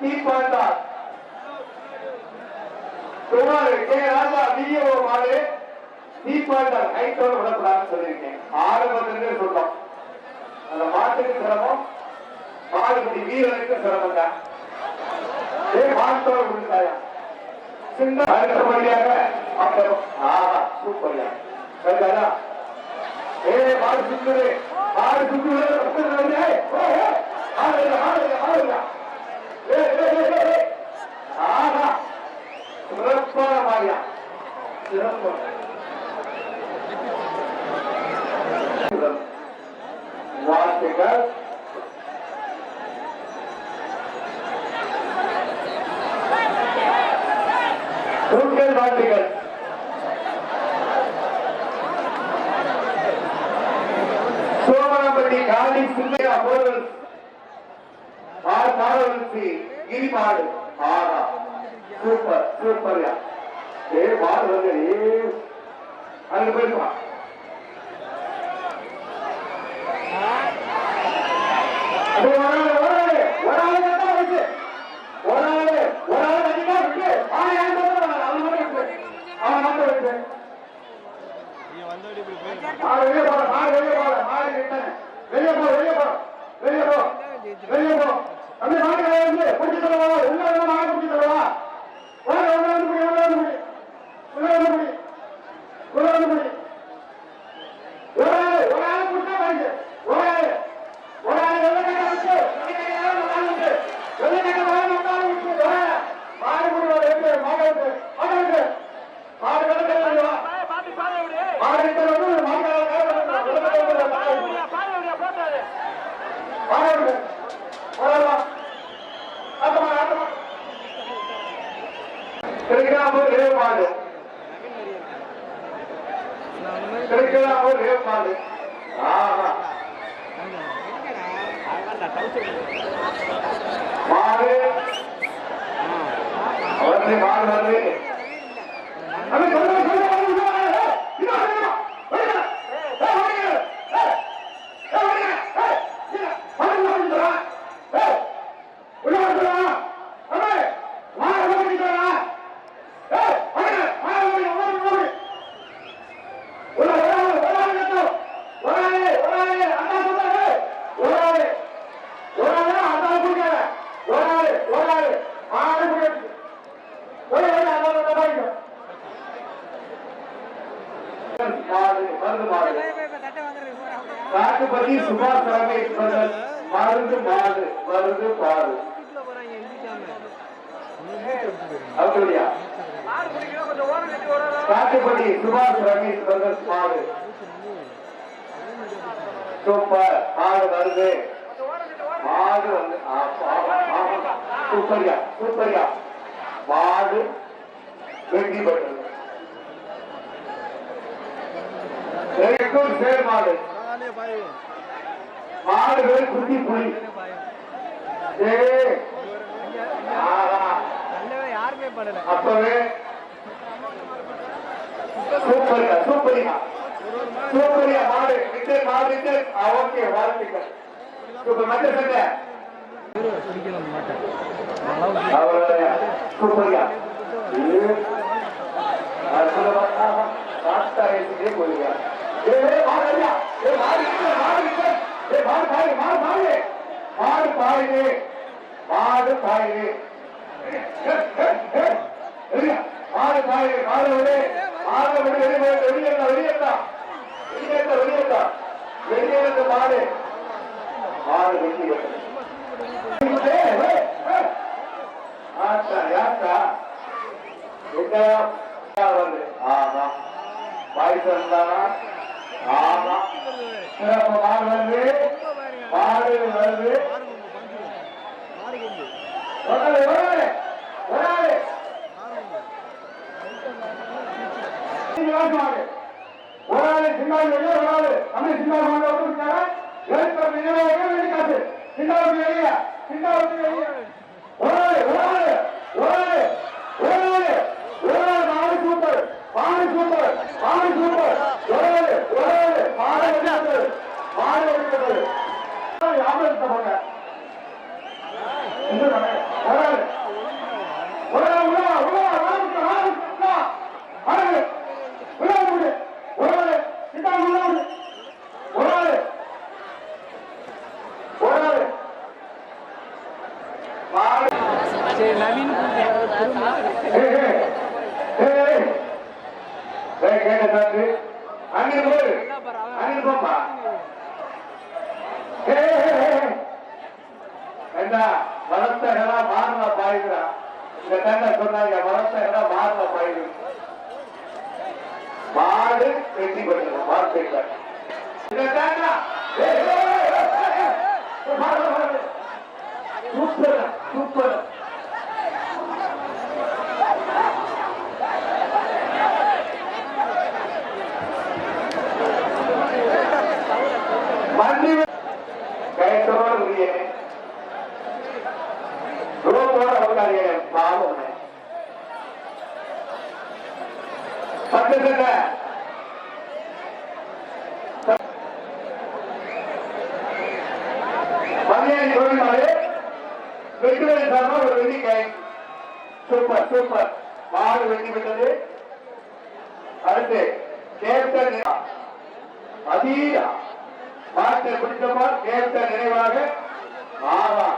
தீப்பாண்டார் Kumar K Raja VO மாறு தீப்பாண்டார் ஹைட்டோட விடக்கூடாதுன்னு சொல்லியிருக்கேன் ஆரம்பத்திலே சொல்றோம் அந்த மாட்டுக்கு சிரமம் மாடுபடி வீரனுக்கு சிரமம் ஏ மாட்டோட விழுந்தாயா சிந்தனை அடுத்தபடியாக அப்புறம் ஆஹா சூப்பர்யா சரிதானா ஏ மாடு சுத்துரு மாடு சுத்துரு சுத்துரு ஏய் ஓ ஆஹா. சிறப்பான அப்படியா காட்டுப்பட்டி சுபாஷ் ரமேஷ் பிரதர் மாடு சூப்பர். மாடு வருது. மாடு வந்து சூப்பரியா சூப்பரியா. ஆமா. மாடு வெற்றி பெற்றது. சேர் மாடு. மாடு குட்டி புலி. ஏய், ஆஹா, யாருமே பண்ணல. அப்பவே சூப்பர்யா சூப்பரியா சூப்பரியா மாடு விட்டு மாடு விட்டு ஓகே வாழ்த்துக்கள். சூப்பர் மற்ற சண்டை மாடு ஐயா. மாடு மாடு மாடு பாரு, மாடு பாரு. மாடு மாடு மாடு விடு மாடு விடு வெளியே வெளியேறா வெளியேறா வெளியேறா வெளியேறா வெளியேறது மாடு மாடு வெட்டி ஆத்தா யாத்தா எங்க வருது ஆமா. வாய்ஸ் இருந்தானா ஆமா. சிறப்பு மாடு வருது மாடு வருது ஆளு, ஒரு ஆளு, ஒரு வெளியே ஒரு ஆளு தமிழ் சின்னாள் வாங்க விட்டுருக்காங்க எழுத்து வெளியே வெளிக்காது சின்னாள் வெளியே சின்னாள் வெளியே ஒரு ஆளு ஒரு ஆளு ஒரு ஆளு ஒரு ஆளு ஒரு ஆளு சூப்பர் சூப்பர் சூப்பர் ஒரு ஆளு ஒரு ஆளு மாடு போங்க ஒரு ஆளு நவீன் ஏய், ஏய், ஏய், ஏய். ஏய், கேட்ட சாக்கு. அங்கிட்டு போடு. அங்கிட்டு போப்பா. ஏய், ஏய், ஏய், ஏய். ஏண்டா, வளர்த்தகனா மாறல பாய்கிறான் இந்த டைம்ல சொன்னாங்க வளர்த்தகனா மாறல பாயுது மாடு வெற்றி பெற்றது வார்த்தைகள் இந்த சூப்பர் சூப்பர் வெற்றி சார்பா ஒரு வெள்ளி கை. சூப்பர் சூப்பர் மாடு வெற்றி பெற்றது அடுத்து கேப்டன் அதீரா மாட்டை பிடித்தமா கேப்டன் நினைவாக ஆவா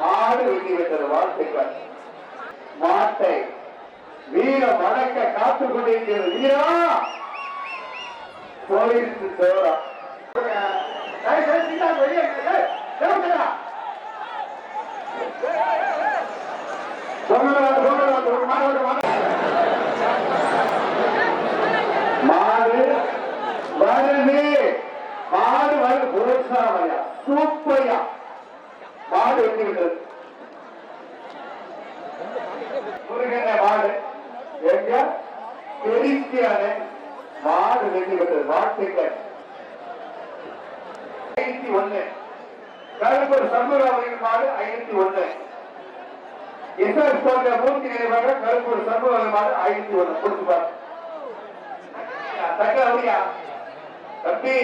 மாடு வெற்றி பெற்றது வாழ்த்துக்கள். மாட்டை வீர வணக்க காத்துக் கொண்டிருக்கிறது. வீரா! போயிருக்கு சோழா வெளியே சொன்னதா சொன்னதா ஒரு மாடு மாடு மாடு வருது மாடு வருது புரோத்சாகமையா சூப்பையா மாடு வெட்டி விட்டது முருகன மாடு எங்க பெருக்கியான மாடு வெட்டி விட்டது வாழ்த்துக்கள் ஐநூத்தி ஒண்ணு கருப்பூர் சண்முகாவரின் மாடு ஐநூத்தி ஒண்ணு எஸ்எஸ் போன்ற மூர்த்தி நினைவாக கருப்பூர் சண்முகாவரி மாடு ஐநூத்தி ஒண்ணு கொடுத்து பாருங்க தக்க அப்படியா தம்பி.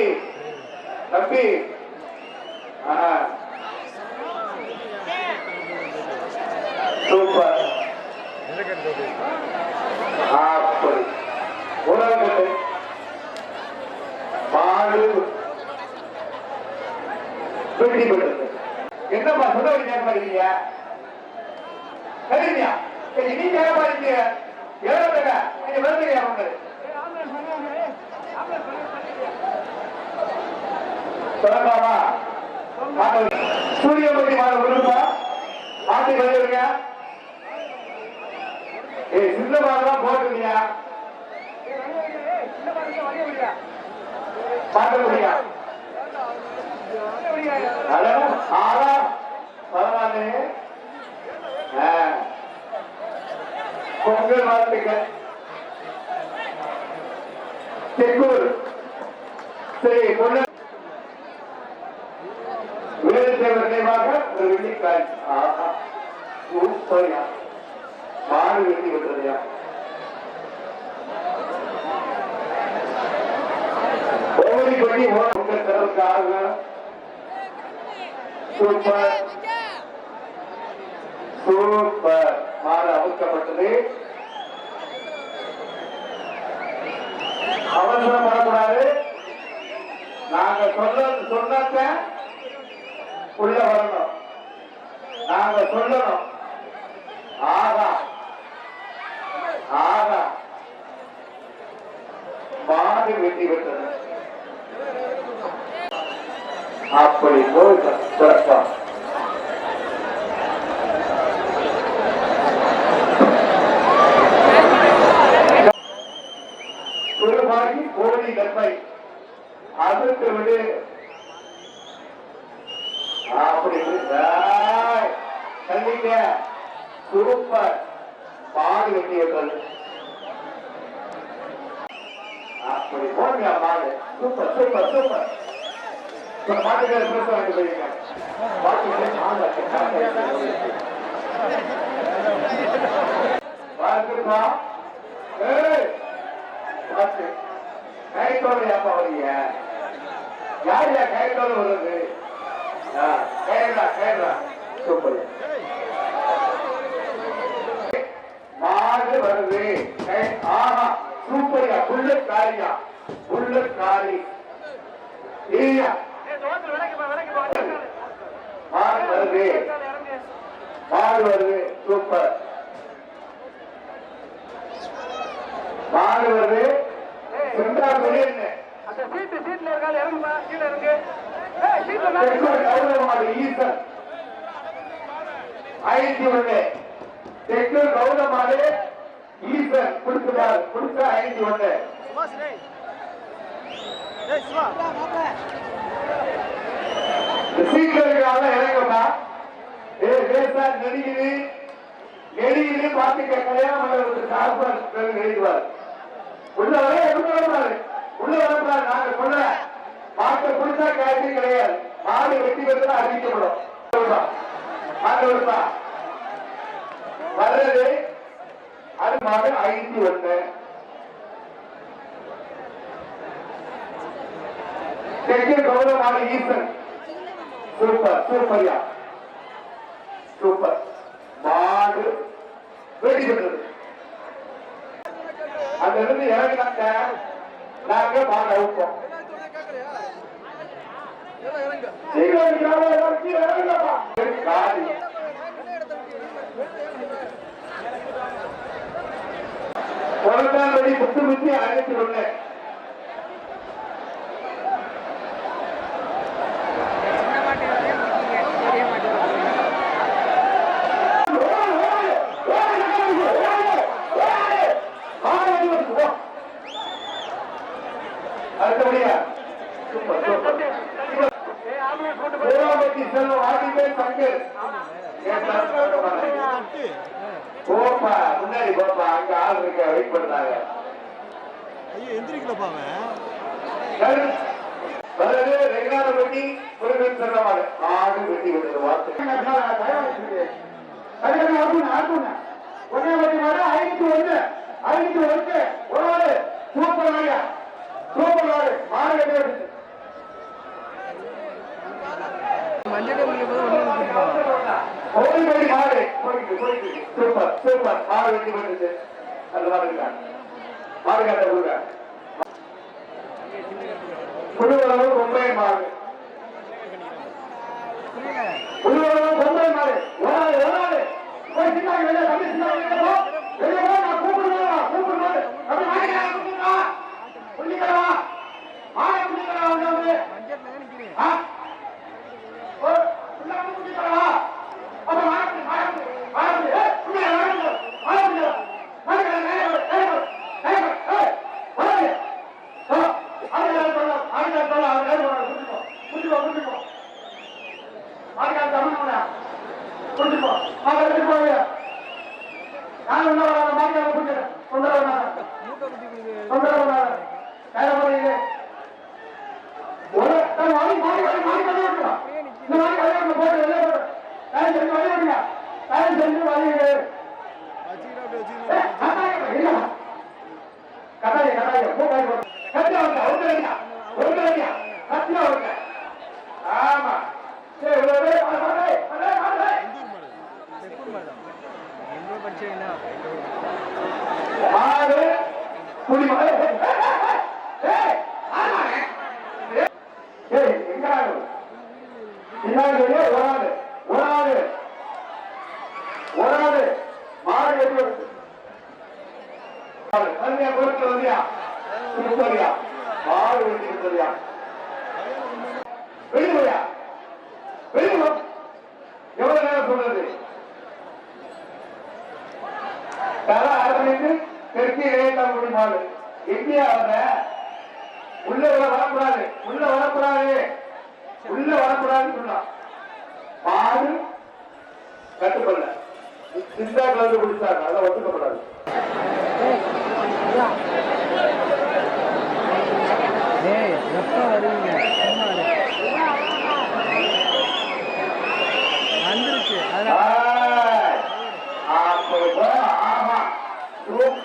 தம்பி சூப்பர். அப்படி. உலகத்தை மாடு வெற்றி பெற்றது என்னப்பா சொல்ல கேட்க மாட்டீங்க சரியா சரி நீ கேட்க மாட்டீங்க ஏழை நீங்க வருதுங்க அவங்க சொல்லலாமா சூரியமூர்த்தி மாதம் விருப்பா மாத்தி வந்துருங்க ஏய் சின்ன மாதம் போட்டுருக்கியா பார்க்க முடியா? ஆறா பதினாலு. பொங்கல் வாழ்த்துக்கள். தெக்கூர். சரி பொண்ணு வீரத்தேவர் நினைவாக ஒரு வெள்ளிக்காய் ஆஹா சூப்பர்யா மாடு வெட்டி விட்டுறதையா ஓடி கொட்டி ஓட சூப்பர் சூப்பர் மாடு அமுக்கப்பட்டது அவசரப்படக்கூடாது நாங்க சொன்ன சொன்னத உள்ள வரணும். நாங்க சொல்லணும். ஆகா. ஆகா. மாடு வெட்டி விட்டது அப்படி போய் சிறப்பா கைத்தோடு ஏப்பா வரீங்க? யார் யா கைத்தோடு வருது கேரளா கேரளா சூப்பர். மாடு வருது. ஆஹா சூப்பரியா புல்லு காரியா புல்லு காரி நீயா? மாடு வருது. மாடு வருது. சூப்பர். மாடு வருது. இரண்டாவது வழி என்ன அந்த சீட்ல இருக்கால இறங்குமா? கீழே இறங்கு. ஏய் சீட்ல மேல கௌரவமாரி ஈசன். ஐந்து ஒண்ணு. தெற்கு கௌரவமாரி ஈசன். கொடுக்கிறார் கொடுத்த ஐந்து ஒண்ணு. சீட்ல இருக்கிறாங்க இறங்கப்பா. ஏ பேசா நெடுகிது நெடுகிது பார்த்து கல்யாணம் பண்ணுறதுக்கு சார்பாக நெடுகிறார் உள்ள வரே உள்ள வரப்பாரு உள்ள வரப்பாரு நாங்க சொல்ல. மாட்டை பிடிச்சா கேட்டு கிடையாது. மாடு வெட்டி வெட்டி அறிவிக்கப்படும். வர்றது அது மாடு ஐந்து ஒண்ணு தெற்கே கௌரவ நாடு ஈசன். சூப்பர் சூப்பர்யா பால் அவுட் பொருளாதார முத்து முத்தி சூப்பர் சூப்பர் மாடு வெட்டி கொண்டு மாடு காட்ட மாடு காட்ட புதுவளவு பொம்பை மாறு புதுவளவு மாறு ஓடாது போய் சின்னாங்க வெளியே தம்பி சின்னாங்க வெளியே வெளியே போ நான் கூப்பிடுறா கூப்பிடுறது நம்ம மாடிக்கிறா கூப்பிடுறா புள்ளிக்கிறா மாட புள்ளிக்கிறா சொன்னது தலை அரவணைத்து தெற்கு உள்ள வரப்படாது உள்ள வரப்படாது உள்ள வரப்படாதுன்னு சொன்னான். மாடு கட்டுப்படல. சிந்தா கலந்து குடிச்சாங்க அதை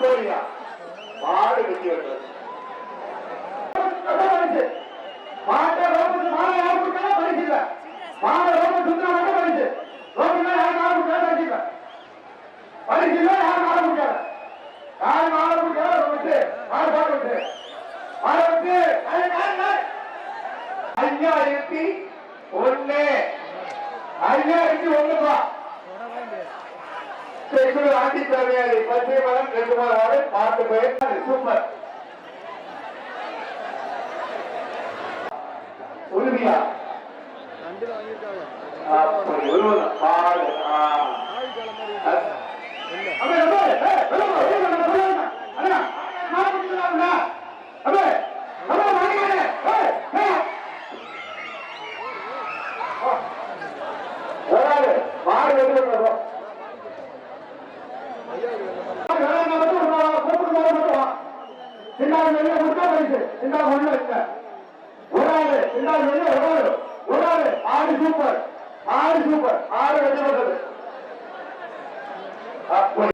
করি உருவம் பாடு ஆ. ஆழ்காலம் மாதிரி இருக்காங்க. இல்ல அபே, அபே, ஏய், வெளில போ, வெளில போ, வெளில போ. அண்ணா, நான் குடிக்கலாம்ல? அபே, அபே, வாங்கிக்கோங்க. ஏய், ஏய். ஓ. ஒரு ஆளு, மாடு வெளில போ. ஐயா இது இந்த மாதிரி மாடு வெளில மட்டும் வா, கூப்பிட்டு போக மட்டும் வா. சின்னாள் வெளில கொடுத்தா பரிசு. சின்னாள் ஒண்ணு வைக்க. ஒரு ஆளு, சின்னாள் வெளில ஒரு ஆளு. ஒரு ஆளு, ஆடு சூப்பர் ஆடு சூப்பர் ஆடு வெற்றி பெற்றது அப்படி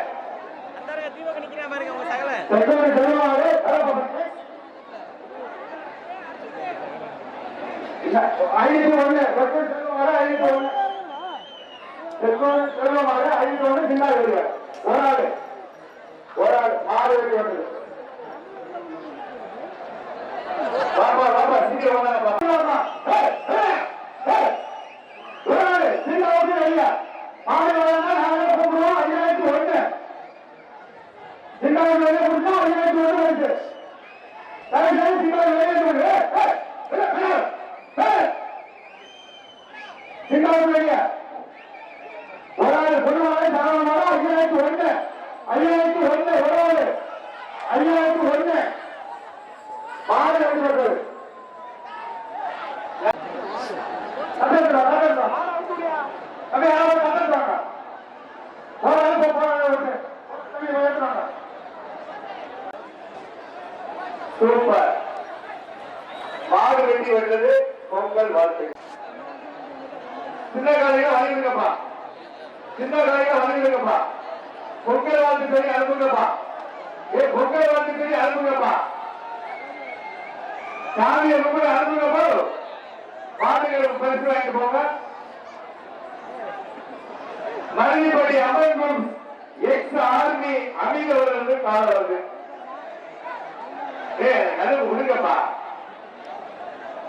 செக்கோடு செல்வாரு ஐநூத்தி ஒண்ணு செக்கோடு செல்வாரு ஐநூத்தி ஒண்ணு செக்கோடு செல்வாரு ஐநூத்தி ஒண்ணு வருவார் ஒரு ஆளு ஒரு ஆளு ஆறு வெட்டி வந்தது பாப்பா பாப்பா சீக்கிரம் வந்தாங்க ஒரு ஆளு சின்ன ஓட்டு இல்ல. ஆடு வளர்ந்தா நாங்களே கூப்பிடுவோம் ஐயாயிரத்தி ஒண்ணு சின்ன ஓட்டு வெளியே கொடுத்தா ஐயாயிரத்தி ஒண்ணு வருது தயவு செய்து சின்ன ஓட்டு வெளியே கொடுங்க ஏய், ஏய், ஏய், ஏய், ஏய். சின்ன ஓட்டு ஒரு ஆள் பொதுவாக சரவணமாக ஐயாயிரத்தி ஒன்று ஐயாயிரத்தி ஒண்ணு ஒரு ஆளு ஐயாயிரத்தி ஒண்ணு மாடு எப்படி சொல்றது அதான் அதான் அப்படியே யாராவது அதான் ஒரு ஆள் போறாங்க சூப்பர் மாடு வெட்டி வந்தது பொங்கல் வாழ்த்து சின்ன காலையில வாங்கிருங்கப்பா சின்ன காலையில வாங்கிருங்கப்பா பொங்கல் வாழ்த்து சொல்லி அனுப்புங்கப்பா ஏ பொங்கல் வாழ்த்து சொல்லி அனுப்புங்கப்பா சாமியை ரொம்ப அனுப்புங்கப்பா மாடுகளுக்கு பரிசு வாங்கிட்டு போங்க. மறுபடி அமர்வும் எக்ஸ் ஆர்மி அமீர் என்று கால வருது. ஏ அது விடுங்கப்பா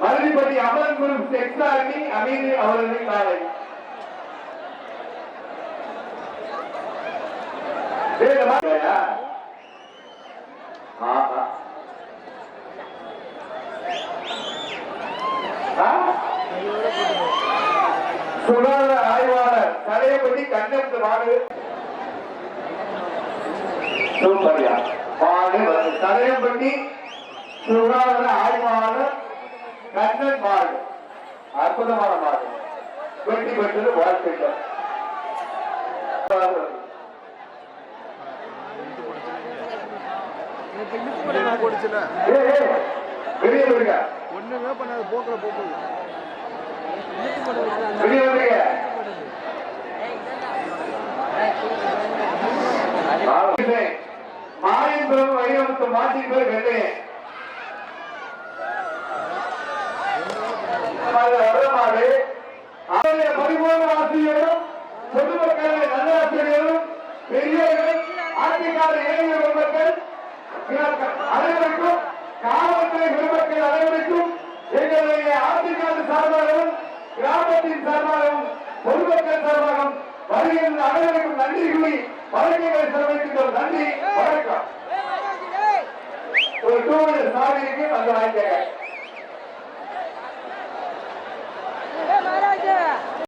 மறுபடி அமர்வும் எக்ஸ் ஆர்மி அமீர் அவர்கள் காலை ஏய், இந்த மாதிரியா? ஆஹா. ஆ? சுகாதார ஆய்வாளர் தலையப்படி கண்ணெடுத்து மாடு. சூப்பர்யா. மாடு வந்து தலையப்பட்டி சுகாதார ஆய்வாளர் கண்ணன் மாடு. அற்புதமான மாடு. வெட்டி பெற்றது வாழ்த்துக்கள். வெளியே ஒண்ணுமே பண்ணாது போக்குல போக்குது வெளியே வருங்க மாயின் பிரபு வைரமுத்து மாட்டின் பேர் வெள்ளையன் வரமாறு அவருடைய பரிபூர்ண ஆசிரியரும் பொதுமக்களின் நல்லாசிரியரும் பெரியவர்கள் ஆட்சிக்கார இளைஞர் பெருமக்கள் அனைவருக்கும் காவல்துறை பெருமக்கள் அனைவருக்கும் எங்களுடைய ஆட்சிக்கார சார்பாகவும் கிராமத்தின் சார்பாகவும் பொதுமக்கள் சார்பாகவும் வருகின்ற அனைவருக்கும் நன்றி கூறி வழக்குகளை செலவழிக்கின்றோம் நன்றி. வணக்கம். ஒரு டூ வீலர் சாவி இருக்கு. வந்து வாங்கிக்க